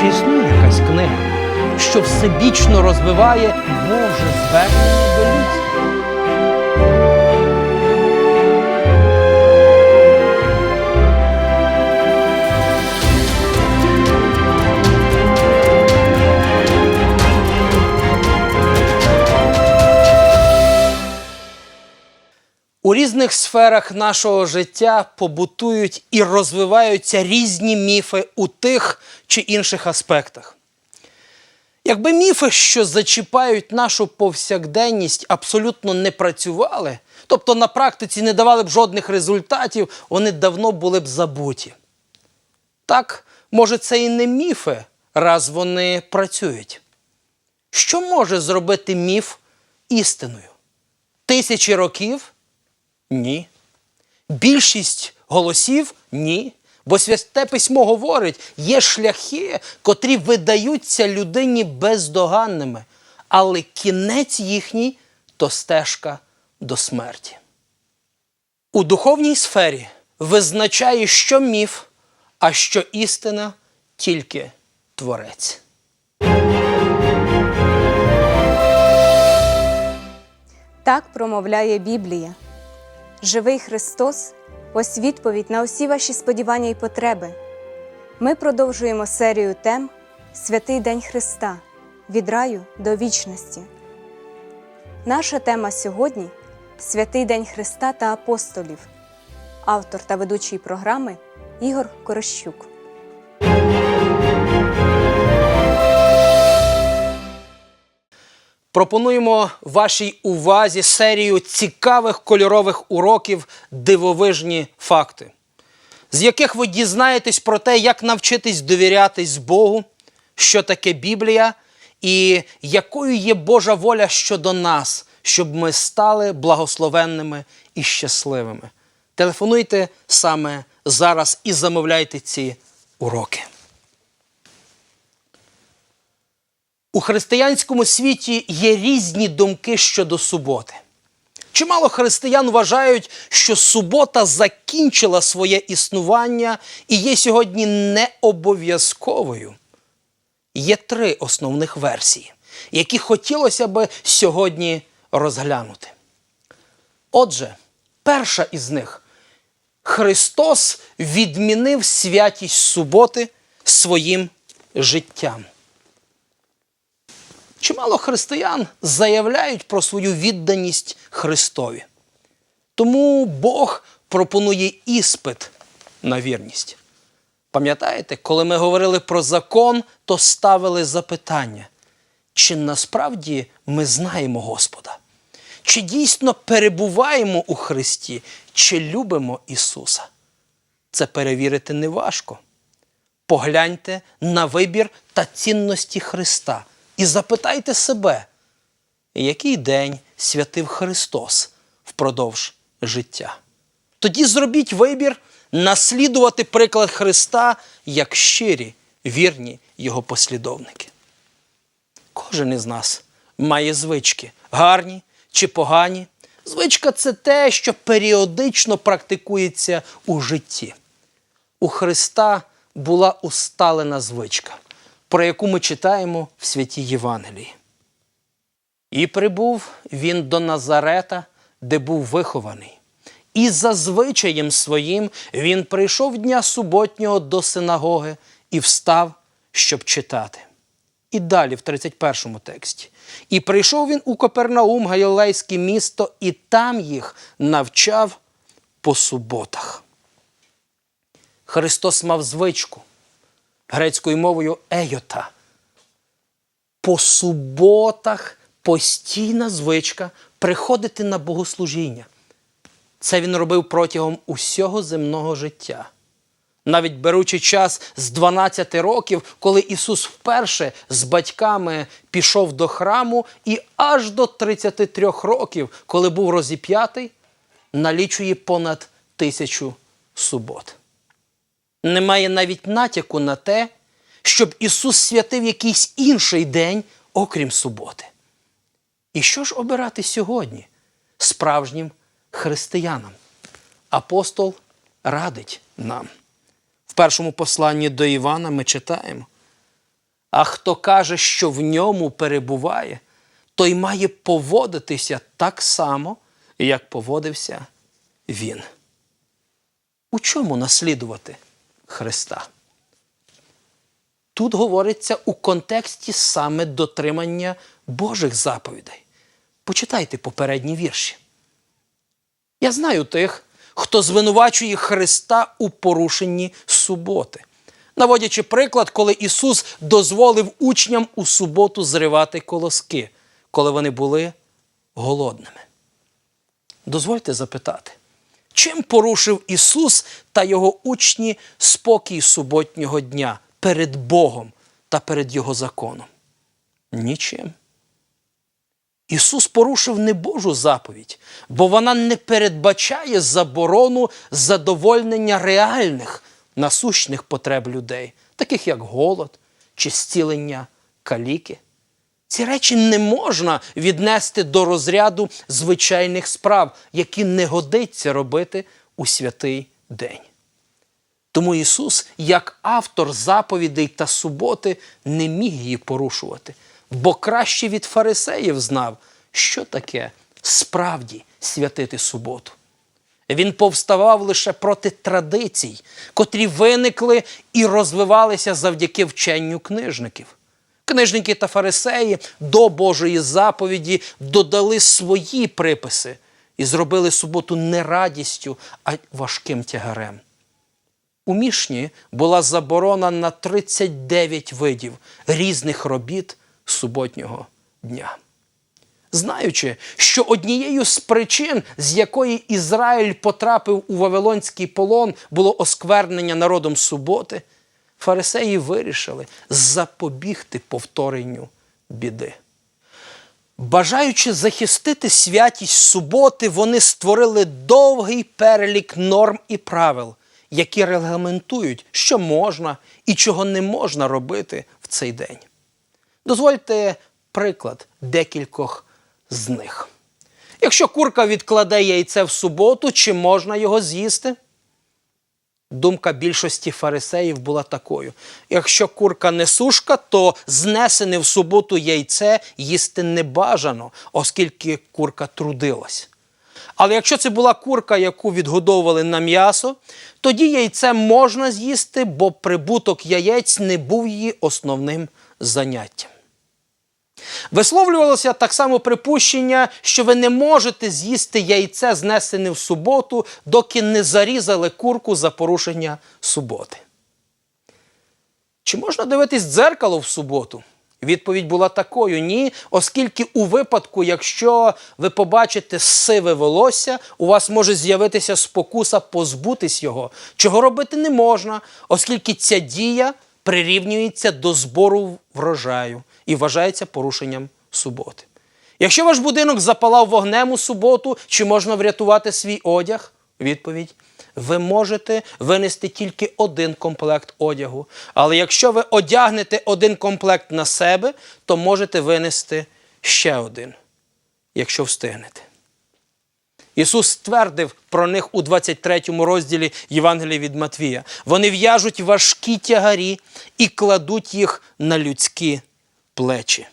Чи існує якась книга, що всебічно розвиває Боже звернення до людства? У різних сферах нашого життя побутують і розвиваються різні міфи у тих чи інших аспектах. Якби міфи, що зачіпають нашу повсякденність, абсолютно не працювали, тобто на практиці не давали б жодних результатів, вони давно були б забуті. Так, може, це і не міфи, раз вони працюють. Що може зробити міф істиною? Тисячі років? Ні. Більшість голосів ні. Бо святе письмо говорить, є шляхи, котрі видаються людині бездоганними, але кінець їхній то стежка до смерті. У духовній сфері визначає, що міф, а що істина тільки творець. Так промовляє Біблія. Живий Христос ось відповідь на усі ваші сподівання і потреби. Ми продовжуємо серію тем Святий День Христа від раю до вічності. Наша тема сьогодні Святий День Христа та апостолів. Автор та ведучий програми Ігор Корощук. Пропонуємо вашій увазі серію цікавих кольорових уроків дивовижні факти, з яких ви дізнаєтесь про те, як навчитись довірятись Богу, що таке Біблія, і якою є Божа воля щодо нас, щоб ми стали благословенними і щасливими. Телефонуйте саме зараз і замовляйте ці уроки. У християнському світі є різні думки щодо суботи. Чимало християн вважають, що субота закінчила своє існування і є сьогодні не обов'язковою. Є три основних версії, які хотілося би сьогодні розглянути. Отже, перша із них Христос відмінив святість суботи своїм життям. Чимало християн заявляють про свою відданість Христові. Тому Бог пропонує іспит на вірність. Пам'ятаєте, коли ми говорили про закон, то ставили запитання, чи насправді ми знаємо Господа? Чи дійсно перебуваємо у Христі, чи любимо Ісуса? Це перевірити неважко. Погляньте на вибір та цінності Христа і запитайте себе, який день святив Христос впродовж життя. Тоді зробіть вибір наслідувати приклад Христа як щирі, вірні Його послідовники. Кожен із нас має звички, гарні чи погані. Звичка це те, що періодично практикується у житті. У Христа була усталена звичка, про яку ми читаємо в святій Євангелії. І прибув він до Назарета, де був вихований. І за звичаєм своїм він прийшов дня суботнього до синагоги і встав, щоб читати. І далі, в 31 тексті. І прийшов він у Копернаум, Галілейське місто, і там їх навчав по суботах. Христос мав звичку грецькою мовою ейота. По суботах постійна звичка приходити на богослужіння. Це він робив протягом усього земного життя. Навіть беручи час з 12 років, коли Ісус вперше з батьками пішов до храму, і аж до 33 років, коли був розіп'ятий, налічує понад тисячу субот. Немає навіть натяку на те, щоб Ісус святив якийсь інший день, окрім суботи. І що ж обирати сьогодні справжнім християнам? Апостол радить нам. В першому посланні до Івана ми читаємо: А хто каже, що в ньому перебуває, той має поводитися так само, як поводився він. У чому наслідувати Христа? Тут говориться у контексті саме дотримання Божих заповідей. Почитайте попередні вірші. Я знаю тих, хто звинувачує Христа у порушенні суботи, наводячи приклад, коли Ісус дозволив учням у суботу зривати колоски, коли вони були голодними. Дозвольте запитати, чим порушив Ісус та його учні спокій суботнього дня перед Богом та перед Його законом? Нічим. Ісус порушив не Божу заповідь, бо вона не передбачає заборону задовольнення реальних насущних потреб людей, таких як голод чи зцілення каліки. Ці речі не можна віднести до розряду звичайних справ, які не годиться робити у святий день. Тому Ісус, як автор заповідей та суботи, не міг її порушувати, бо краще від фарисеїв знав, що таке справді святити суботу. Він повставав лише проти традицій, котрі виникли і розвивалися завдяки вченню книжників. Книжники та фарисеї до Божої заповіді додали свої приписи і зробили суботу не радістю, а важким тягарем. У Мішні була заборона на 39 видів різних робіт суботнього дня. Знаючи, що однією з причин, з якої Ізраїль потрапив у Вавилонський полон, було осквернення народом суботи, фарисеї вирішили запобігти повторенню біди. Бажаючи захистити святість суботи, вони створили довгий перелік норм і правил, які регламентують, що можна і чого не можна робити в цей день. Дозвольте приклад декількох з них. Якщо курка відкладе яйце в суботу, чи можна його з'їсти? Думка більшості фарисеїв була такою: якщо курка не сушка, то знесене в суботу яйце їсти не бажано, оскільки курка трудилась. Але якщо це була курка, яку відгодовували на м'ясо, тоді яйце можна з'їсти, бо прибуток яєць не був її основним заняттям. Висловлювалося так само припущення, що ви не можете з'їсти яйце, знесене в суботу, доки не зарізали курку за порушення суботи. Чи можна дивитись дзеркало в суботу? Відповідь була такою: ні, оскільки у випадку, якщо ви побачите сиве волосся, у вас може з'явитися спокуса позбутись його, чого робити не можна, оскільки ця дія прирівнюється до збору врожаю і вважається порушенням суботи. Якщо ваш будинок запалав вогнем у суботу, чи можна врятувати свій одяг? Відповідь. Ви можете винести тільки один комплект одягу. Але якщо ви одягнете один комплект на себе, то можете винести ще один, якщо встигнете. Ісус ствердив про них у 23 розділі Євангелія від Матвія. Вони в'яжуть важкі тягарі і кладуть їх на людські плечі.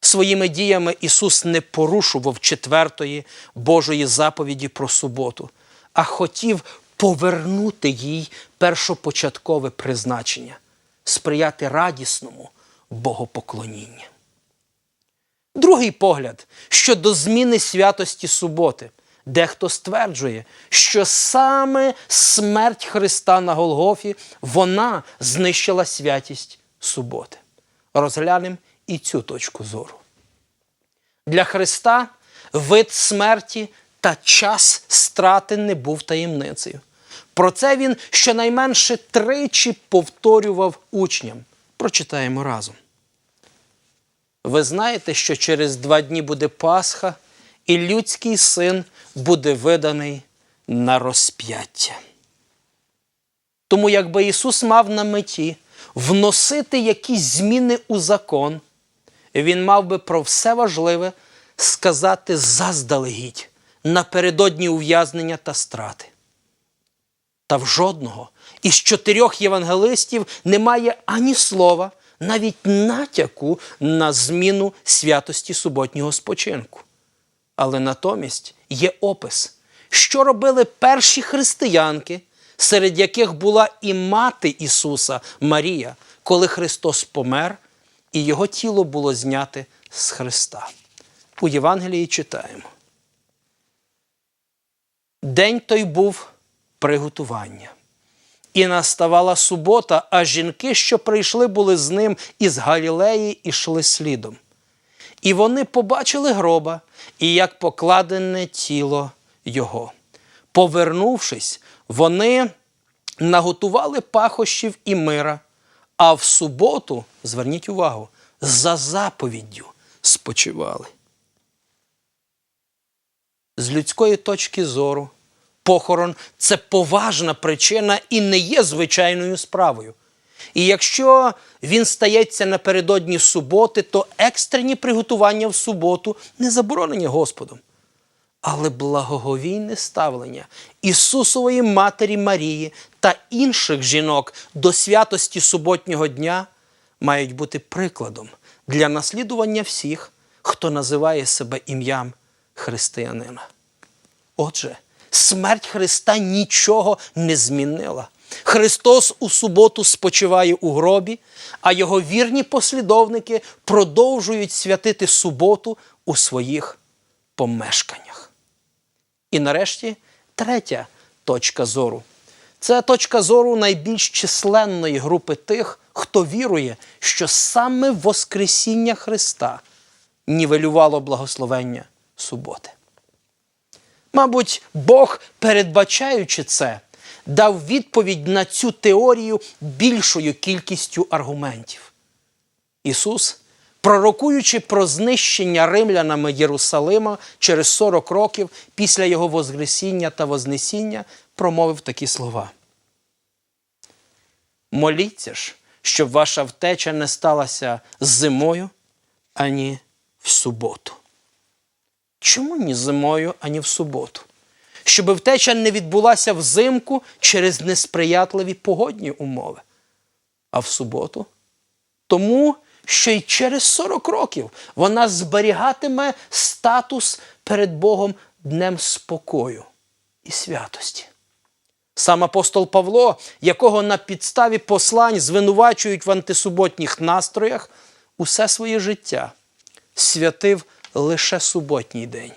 Своїми діями Ісус не порушував четвертої Божої заповіді про суботу, а хотів повернути їй першопочаткове призначення сприяти радісному богопоклонінню. Другий погляд щодо зміни святості суботи. Дехто стверджує, що саме смерть Христа на Голгофі вона знищила святість суботи. Розглянемо і цю точку зору. Для Христа вид смерті та час страти не був таємницею. Про це він щонайменше тричі повторював учням. Прочитаємо разом. Ви знаєте, що через два дні буде Пасха, і людський син буде виданий на розп'яття. Тому, якби Ісус мав на меті вносити якісь зміни у закон, Він мав би про все важливе сказати заздалегідь напередодні ув'язнення та страти. Та в жодного із чотирьох євангелистів немає ані слова, навіть натяку на зміну святості суботнього спочинку. Але натомість є опис, що робили перші християнки, серед яких була і мати Ісуса Марія, коли Христос помер, і Його тіло було зняте з Христа. У Євангелії читаємо. День той був приготування. І наставала субота, а жінки, що прийшли, були з ним із Галілеї, ішли слідом. І вони побачили гроба, і як покладене тіло його. Повернувшись, вони наготували пахощів і мира, а в суботу, зверніть увагу, за заповіддю спочивали. З людської точки зору, похорон це поважна причина і не є звичайною справою. І якщо він стається напередодні суботи, то екстрені приготування в суботу не заборонені Господом. Але благоговійне ставлення Ісусової Матері Марії та інших жінок до святості суботнього дня мають бути прикладом для наслідування всіх, хто називає себе ім'ям християнина. Отже, смерть Христа нічого не змінила. Христос у суботу спочиває у гробі, а його вірні послідовники продовжують святити суботу у своїх помешканнях. І нарешті третя точка зору. Це точка зору найбільш численної групи тих, хто вірує, що саме Воскресіння Христа нівелювало благословення суботи. Мабуть, Бог, передбачаючи це, дав відповідь на цю теорію більшою кількістю аргументів. Ісус, пророкуючи про знищення римлянами Єрусалима через 40 років після Його Воскресіння та Вознесіння, промовив такі слова. Моліться ж, щоб ваша втеча не сталася зимою ані в суботу. Чому ні зимою, ані в суботу? Щоб втеча не відбулася взимку через несприятливі погодні умови, а в суботу. Тому, що й через 40 років вона зберігатиме статус перед Богом днем спокою і святості. Сам апостол Павло, якого на підставі послань звинувачують в антисуботніх настроях, усе своє життя святив лише суботній день.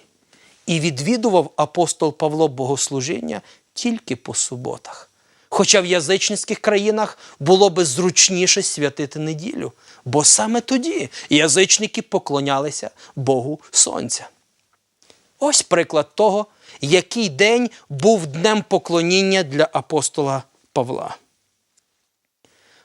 І відвідував апостол Павло богослужіння тільки по суботах. Хоча в язичницьких країнах було би зручніше святити неділю, бо саме тоді язичники поклонялися Богу Сонця. Ось приклад того, який день був днем поклоніння для апостола Павла.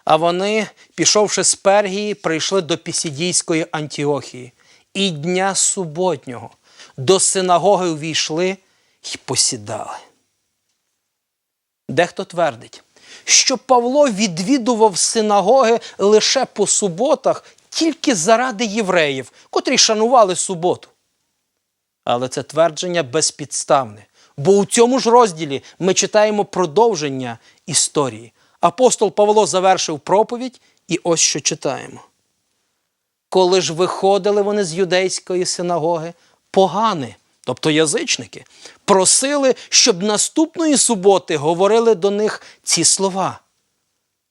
А вони, пішовши з Пергії, прийшли до Пісідійської Антіохії і дня суботнього до синагоги увійшли й посідали. Дехто твердить, що Павло відвідував синагоги лише по суботах тільки заради євреїв, котрі шанували суботу. Але це твердження безпідставне, бо у цьому ж розділі ми читаємо продовження історії. Апостол Павло завершив проповідь, і ось що читаємо. Коли ж виходили вони з юдейської синагоги, погани, тобто язичники, просили, щоб наступної суботи говорили до них ці слова.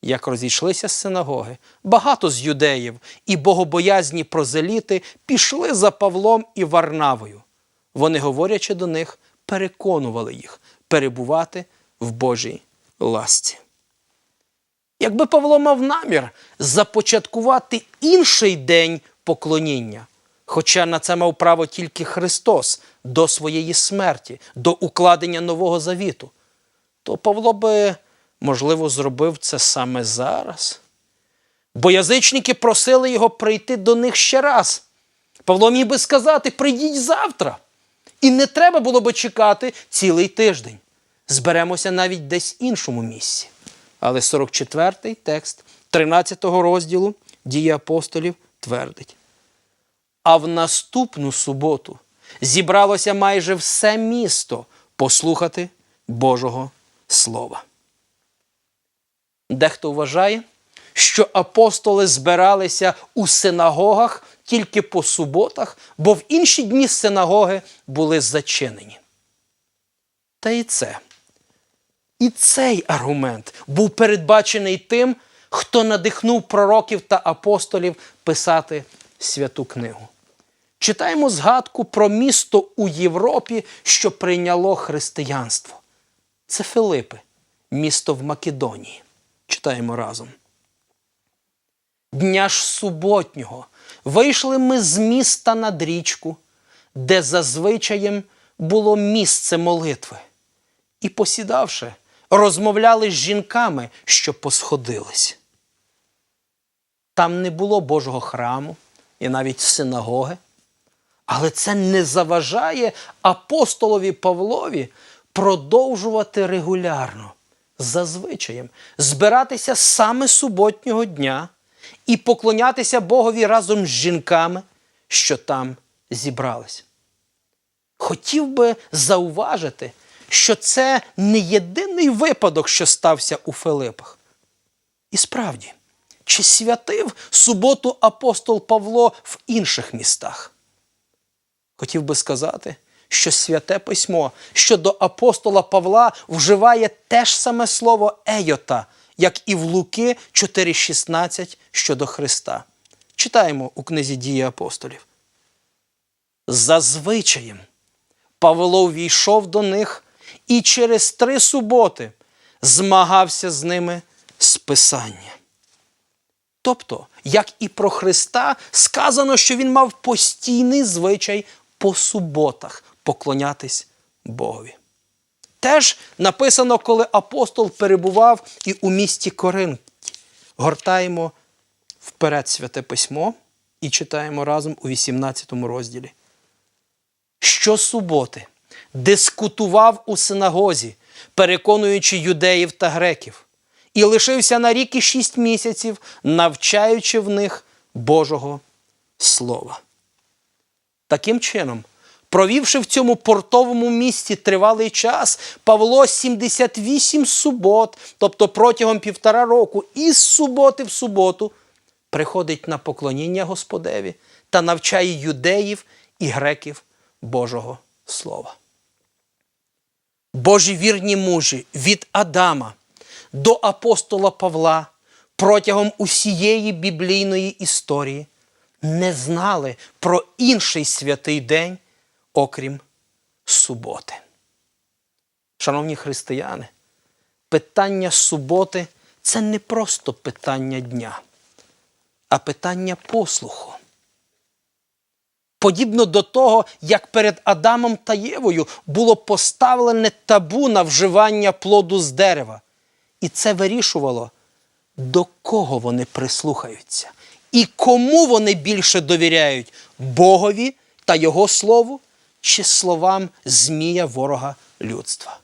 Як розійшлися з синагоги, багато з юдеїв і богобоязні прозеліти пішли за Павлом і Варнавою. Вони, говорячи до них, переконували їх перебувати в Божій ласці. Якби Павло мав намір започаткувати інший день поклоніння, хоча на це мав право тільки Христос до своєї смерті, до укладення Нового Завіту, то Павло би, можливо, зробив це саме зараз. Бо язичники просили його прийти до них ще раз. Павло міг би сказати: прийдіть завтра. І не треба було би чекати цілий тиждень. Зберемося навіть десь іншому місці. Але 44-й текст 13-го розділу дії апостолів твердить. А в наступну суботу зібралося майже все місто послухати Божого Слова. Дехто вважає, що апостоли збиралися у синагогах тільки по суботах, бо в інші дні синагоги були зачинені. Та і це, і цей аргумент був передбачений тим, хто надихнув пророків та апостолів писати святу книгу. Читаємо згадку про місто у Європі, що прийняло християнство. Це Филипи, місто в Македонії. Читаємо разом. Дня ж суботнього вийшли ми з міста над річку, де зазвичаєм було місце молитви, і, посідавши, розмовляли з жінками, що посходились. Там не було Божого храму і навіть синагоги, але це не заважає апостолові Павлові продовжувати регулярно, зазвичаєм, збиратися саме суботнього дня і поклонятися Богові разом з жінками, що там зібрались. Хотів би зауважити, що це не єдиний випадок, що стався у Филипах. І справді, чи святив суботу апостол Павло в інших містах? Хотів би сказати, що святе письмо щодо апостола Павла вживає те ж саме слово Ейота, як і в Луки 4,16 щодо Христа. Читаємо у книзі дії апостолів. За звичаєм Павло ввійшов до них і через три суботи змагався з ними з Писання. Тобто, як і про Христа, сказано, що він мав постійний звичай по суботах поклонятись Богові. Теж написано, коли апостол перебував і у місті Коринті. Гортаємо вперед святе письмо і читаємо разом у 18 розділі. Щосуботи дискутував у синагозі, переконуючи юдеїв та греків, і лишився на рік і шість місяців, навчаючи в них Божого Слова. Таким чином, провівши в цьому портовому місті тривалий час, Павло 78 субот, тобто протягом півтора року, із суботи в суботу, приходить на поклоніння Господеві та навчає юдеїв і греків Божого Слова. Божі вірні мужі від Адама до апостола Павла протягом усієї біблійної історії не знали про інший святий день, окрім суботи. Шановні християни, питання суботи це не просто питання дня, а питання послуху. Подібно до того, як перед Адамом та Євою було поставлене табу на вживання плоду з дерева. І це вирішувало, до кого вони прислухаються і кому вони більше довіряють Богові та Його Слову чи словам Змія ворога людства.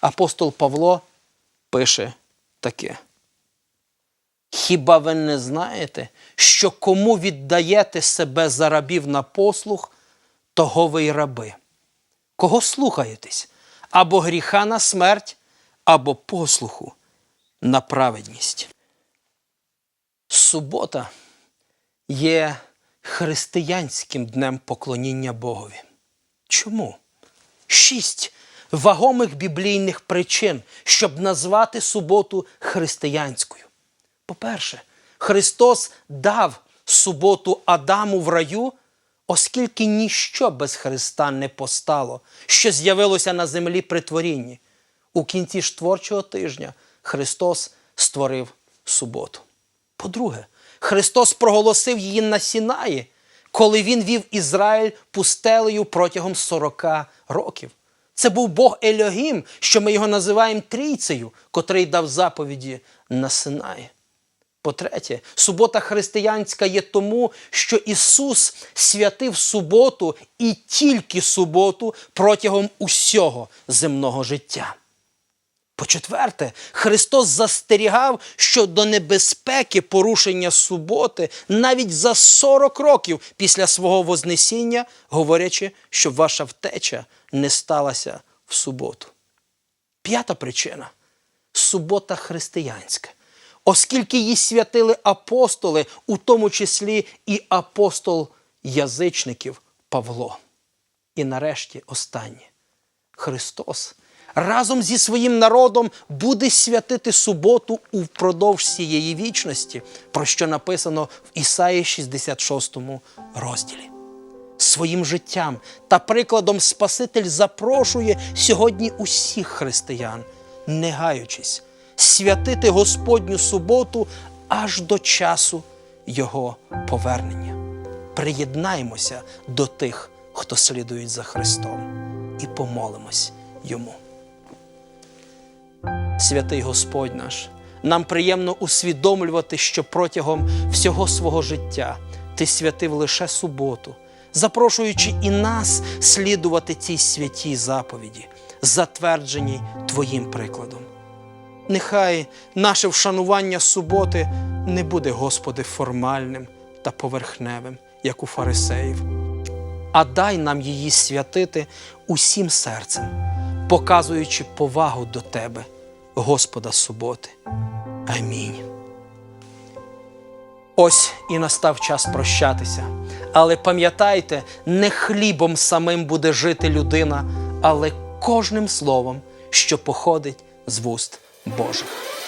Апостол Павло пише таке. Хіба ви не знаєте, що кому віддаєте себе за рабів на послух, того ви й раби? Кого слухаєтесь? Або гріха на смерть, або послуху на праведність. Субота є християнським днем поклоніння Богові. Чому? Шість вагомих біблійних причин, щоб назвати суботу християнською. По-перше, Христос дав суботу Адаму в раю, оскільки ніщо без Христа не постало, що з'явилося на землі при творінні. У кінці ж творчого тижня Христос створив суботу. По-друге, Христос проголосив її на Сінаї, коли Він вів Ізраїль пустелею протягом 40 років. Це був Бог Ельогім, що ми його називаємо трійцею, котрий дав заповіді на Синаї. По-третє, субота християнська є тому, що Ісус святив суботу і тільки суботу протягом усього земного життя. По-четверте, Христос застерігав щодо небезпеки порушення суботи навіть за 40 років після свого Вознесіння, говорячи, щоб ваша втеча не сталася в суботу. П'ята причина субота християнська, оскільки її святили апостоли, у тому числі і апостол язичників Павло. І нарешті останнє. Христос разом зі своїм народом буде святити суботу упродовж цієї вічності, про що написано в Ісаї 66 розділі. Своїм життям та прикладом Спаситель запрошує сьогодні усіх християн, не гаючись, святити Господню суботу аж до часу Його повернення. Приєднаємося до тих, хто слідують за Христом, і помолимось Йому. Святий Господь наш, нам приємно усвідомлювати, що протягом всього свого життя Ти святив лише суботу, запрошуючи і нас слідувати цій святій заповіді, затвердженій Твоїм прикладом. Нехай наше вшанування суботи не буде, Господи, формальним та поверхневим, як у фарисеїв, а дай нам її святити усім серцем, показуючи повагу до Тебе, Господа суботи. Амінь. Ось і настав час прощатися. Але пам'ятайте, не хлібом самим буде жити людина, але кожним словом, що походить з вуст Божих.